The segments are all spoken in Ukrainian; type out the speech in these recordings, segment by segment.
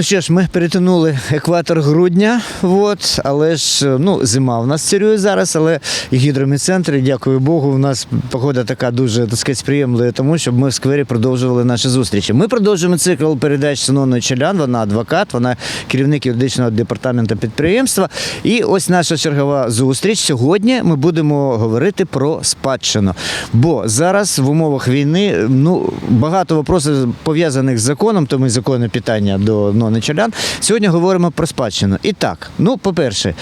Ну що ж, ми перетинули екватор грудня, от, але ж ну, зима в нас царює зараз, але і гідромедцентр, дякую Богу, у нас погода така дуже так сказати, сприємлива тому, щоб ми в сквері продовжували наші зустрічі. Ми продовжуємо цикл передач Синоною Челян, вона адвокат, вона керівник юридичного департаменту підприємства. І ось наша чергова зустріч. Сьогодні ми будемо говорити про спадщину. Бо зараз в умовах війни ну, багато вопросів пов'язаних з законом, тому і законне питання до Нони Челян. Сьогодні говоримо про спадщину. І так, ну, по-перше,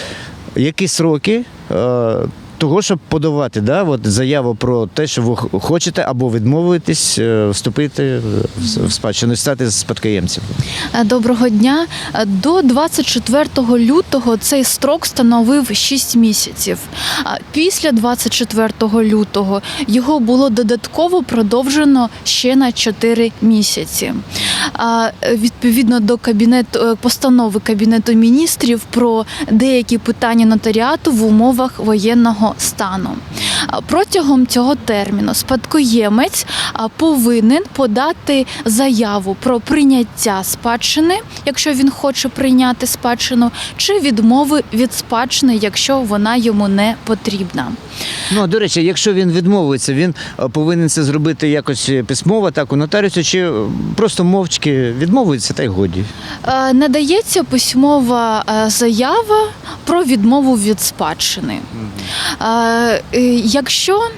які сроки. Того, щоб подавати да, от заяву про те, що ви хочете або відмовитесь е, вступити в- спадщину, стати спадкоємцем. Е, Доброго дня. Е, До 24 лютого цей строк становив 6 місяців. Після 24 лютого його було додатково продовжено ще на 4 місяці. Відповідно до кабінету постанови Кабінету міністрів про деякі питання нотаріату в умовах воєнного стану. Протягом цього терміну спадкоємець повинен подати заяву про прийняття спадщини, якщо він хоче прийняти спадщину, чи відмови від спадщини, якщо вона йому не потрібна. Ну, до речі, якщо він відмовиться, він повинен це зробити якось письмово, так у нотаріусу, чи просто мовчки відмовиться, та й годі. Надається письмова заява про відмову від спадщини. Е, Якщо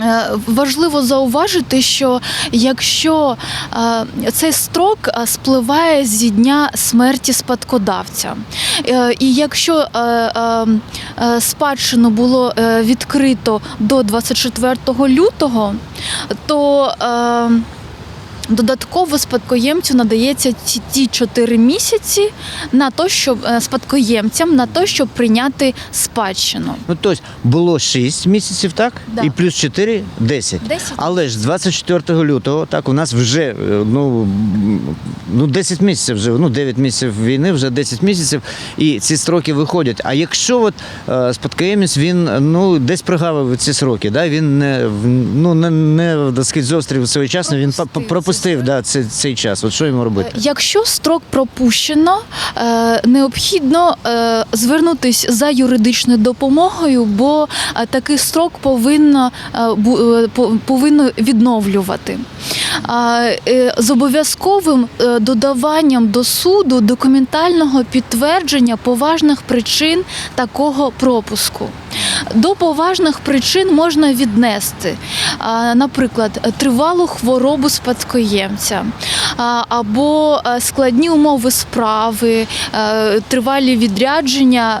е, Важливо зауважити, що якщо е, цей строк спливає зі дня смерті спадкодавця, і якщо спадщину було відкрито до 24 лютого, то Додатково спадкоємцю надається ті 4 місяці на то, щоб е, спадкоємцям на то, щоб прийняти спадщину. Ну, тобто було 6 місяців, так? Да. І плюс 4 – 10. 10 Але ж 24 лютого, так, у нас вже е, ну, ну 10 місяців вже, ну 9 місяців війни, вже 10 місяців, і ці строки виходять. А якщо от е, спадкоємець, він ну десь прогавив ці сроки, да, він не ну не, не сказати, зострів своєчасно, він Пропустив пропустив да, цей, цей час. От що йому робити? Якщо строк пропущено, е, необхідно е, звернутись за юридичною допомогою, бо е, такий строк повинно, е, е, повинно відновлювати. А, е, З обов'язковим е, додаванням до суду документального підтвердження поважних причин такого пропуску. До поважних причин можна віднести, наприклад, тривалу хворобу спадкоємця, або е, складні умови справи, е, тривалі відрядження,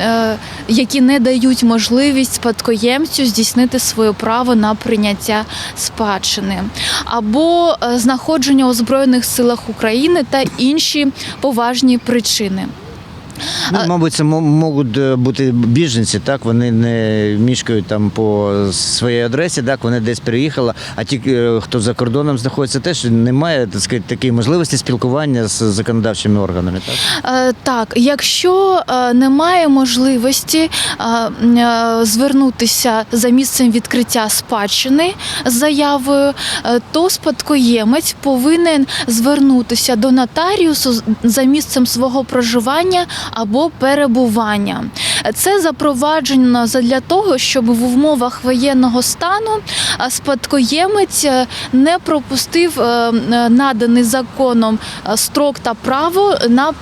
е, які не дають можливість спадкоємцю здійснити своє право на прийняття спадщини, або знаходження у Збройних силах України та інші поважні причини. Ну, мабуть, це мо- можуть е, бути біженці, так вони не мішкають там по своїй адресі, так вони десь переїхали. А ті, е, хто за кордоном знаходиться, теж немає так сказати, такої можливості спілкування з законодавчими органами. Так Е, Так, якщо немає можливості звернутися за місцем відкриття спадщини з заявою, то спадкоємець повинен звернутися до нотаріусу за місцем свого проживання або перебування. Це запроваджено для того, щоб в умовах воєнного стану спадкоємець е, не пропустив е, е, наданий законом строк та право на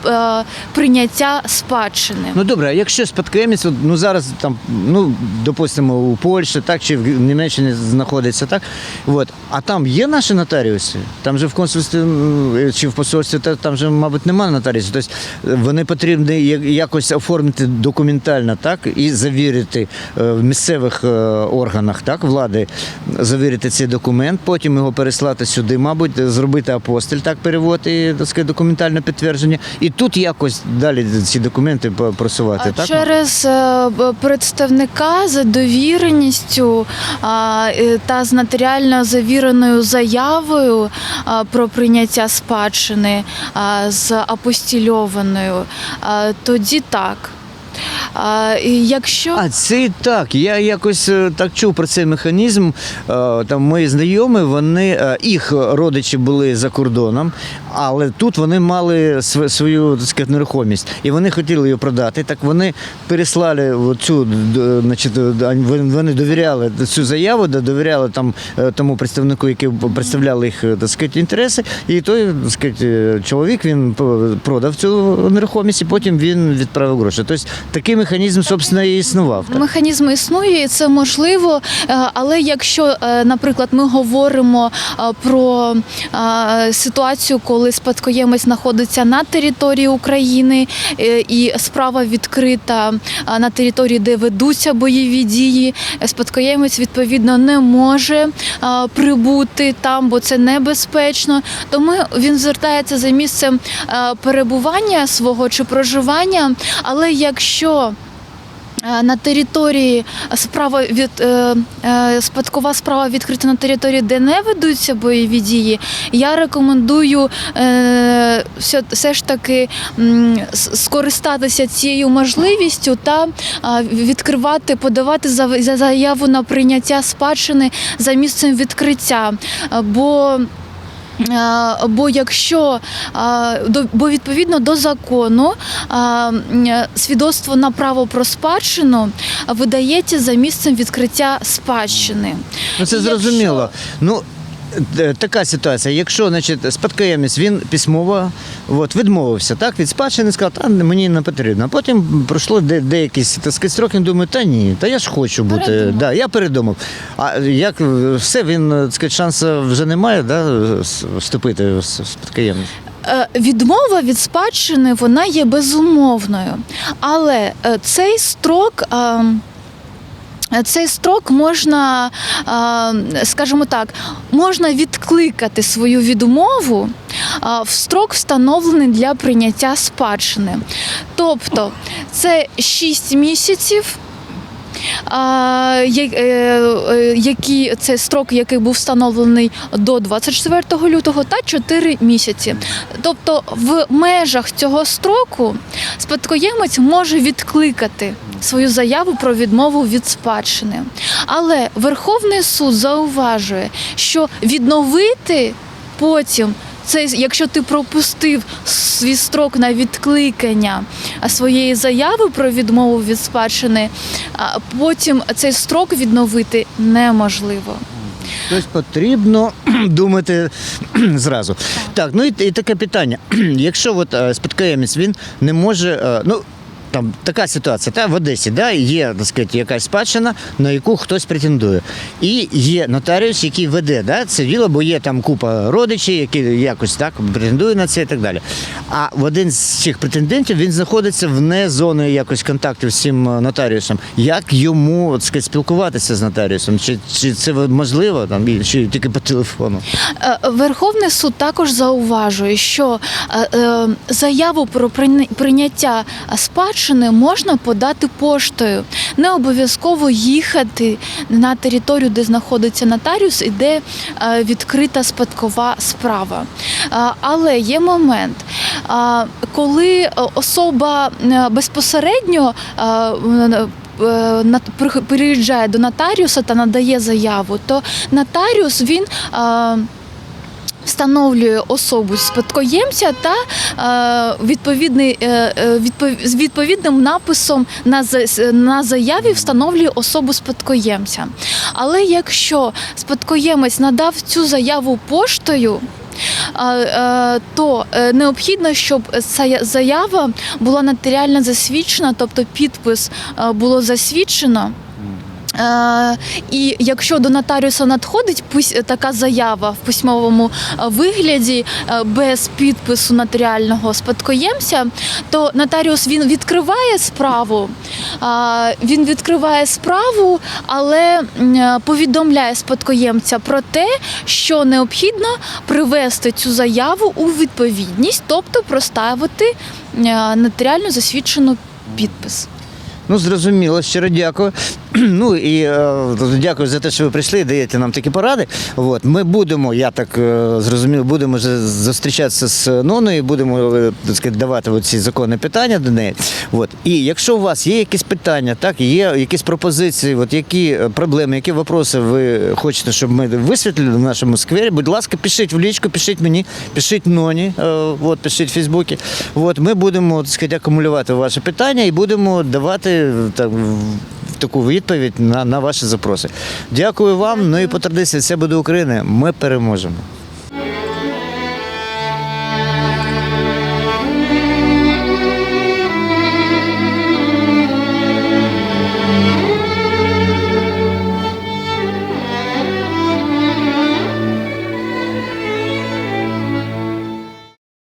прийняття спадщини. ну добре, а якщо спадкоємець, ну зараз там, ну допустимо, у Польщі, так чи в Німеччині знаходиться, так от, а там є наші нотаріуси? Там же в консульстві чи в посольстві, та- там же, мабуть, немає нотаріусів. Тобто вони потрібні якось оформити документально, так і завірити е, в місцевих е, органах так влади, завірити цей документ, потім його переслати сюди, мабуть, зробити апостиль, так перевод і так сказати, документальне підтвердження. І тут якось далі ці документи просувати. А Так Через е, представника за довіреністю та з нотаріально завіреною заявою про прийняття спадщини з апостільованою, тоді так. А, якщо А це так. Я якось е, так чув про цей механізм. Е, Там мої знайомі, вони е, їх родичі були за кордоном, але тут вони мали свою так сказати, нерухомість, і вони хотіли її продати. Так вони переслали цю, значить, вони довіряли цю заяву, довіряли там е, тому представнику, який представляли їх е, так сказати, інтереси. І той так сказати, е, чоловік він продав цю нерухомість, і потім він відправив гроші. Тобто такий механізм, собственно, і існував. Так? Механізм існує, і це можливо. Але якщо, наприклад, ми говоримо про ситуацію, коли спадкоємець знаходиться на території України е, і справа відкрита на території, де ведуться бойові дії, спадкоємець відповідно не може прибути там, бо це небезпечно. Тому він звертається за місцем перебування свого чи проживання. Але якщо на території справа від е, е, спадкова справа відкрита на території, де не ведуться бойові дії. Я рекомендую е, все, все ж таки скористатися цією можливістю та відкривати, подавати за- за заяву на прийняття спадщини за місцем відкриття. Е, Бо Е, Бо якщо е, бо відповідно до закону е, свідоцтво на право про спадщину видається за місцем відкриття спадщини. Ну це зрозуміло. Якщо... Ну е, така ситуація. Якщо значить, спадкоємець він письмово от, відмовився так, від спадщини, сказав, та мені не потрібно. А потім пройшло де, деякі так сказати, строки, він думає, та ні, та я ж хочу бути. Передумав. Да, я передумав. А як е, все, він так сказати, шансу вже немає, да, вступити в спадкоємність? Е, Відмова від спадщини вона є безумовною, але е, цей строк. Цей строк можна, скажімо так, можна відкликати свою відмову в строк, встановлений для прийняття спадщини. Тобто це 6 місяців. Е, е, які це строк, який був встановлений до 24 лютого, та 4 місяці. Тобто, в межах цього строку спадкоємець може відкликати свою заяву про відмову від спадщини. Але Верховний суд зауважує, що відновити потім. Це якщо ти пропустив свій строк на відкликання своєї заяви про відмову від спадщини, потім цей строк відновити неможливо. Тобто потрібно думати зразу. Так, ну і, і таке питання. Якщо от, е, спадкоємець він не може. е, ну, там така ситуація, та в Одесі да, є так сказати, якась спадщина, на яку хтось претендує. І є нотаріус, який веде да, це діло, бо є там купа родичів, які якось так претендують на це і так далі. А в один з цих претендентів він знаходиться вне зони якось контактів з цим е, нотаріусом. Як йому так сказати, спілкуватися з нотаріусом? Чи, чи це можливо там, чи тільки по телефону? Е, Верховний суд також зауважує, що е, заяву про прийняття спадщини можна подати поштою. Не обов'язково їхати на територію, де знаходиться нотаріус і де е, відкрита спадкова справа. Е, Але є момент, е, коли особа безпосередньо приїжджає до нотаріуса та надає заяву, то нотаріус він. Встановлює особу спадкоємця та е, відповідний е, е, з відповідним написом на заяві встановлює особу спадкоємця. Але якщо спадкоємець надав цю заяву поштою, то необхідно, щоб ця заява була нотаріально засвідчена, тобто підпис було засвідчено. Е, І якщо до нотаріуса надходить пис- така заява в письмовому е, вигляді е, без підпису нотаріального спадкоємця, то нотаріус він відкриває справу. Він відкриває справу, але е, повідомляє спадкоємця про те, що необхідно привести цю заяву у відповідність, тобто проставити е, нотаріально засвідчену підпис. Ну, зрозуміло, щиро дякую. Ну і е, дякую за те, що ви прийшли, даєте нам такі поради. От, ми будемо, я так е, зрозумів, будемо зустрічатися з Ноною, будемо е, так сказати, давати ці законні питання до неї. От. І якщо у вас є якісь питання, так, є якісь пропозиції, от які е, проблеми, які вопроси ви хочете, щоб ми висвітлили в нашому сквері, будь ласка, пишіть в лічку, пишіть мені, пишіть Ноні, е, от, пишіть в Фейсбуці. От, ми будемо так сказати, акумулювати ваші питання і будемо давати в- таку відповідь на, на ваші запроси. Дякую вам. Ну і по традиції, це буде Україна. Ми переможемо.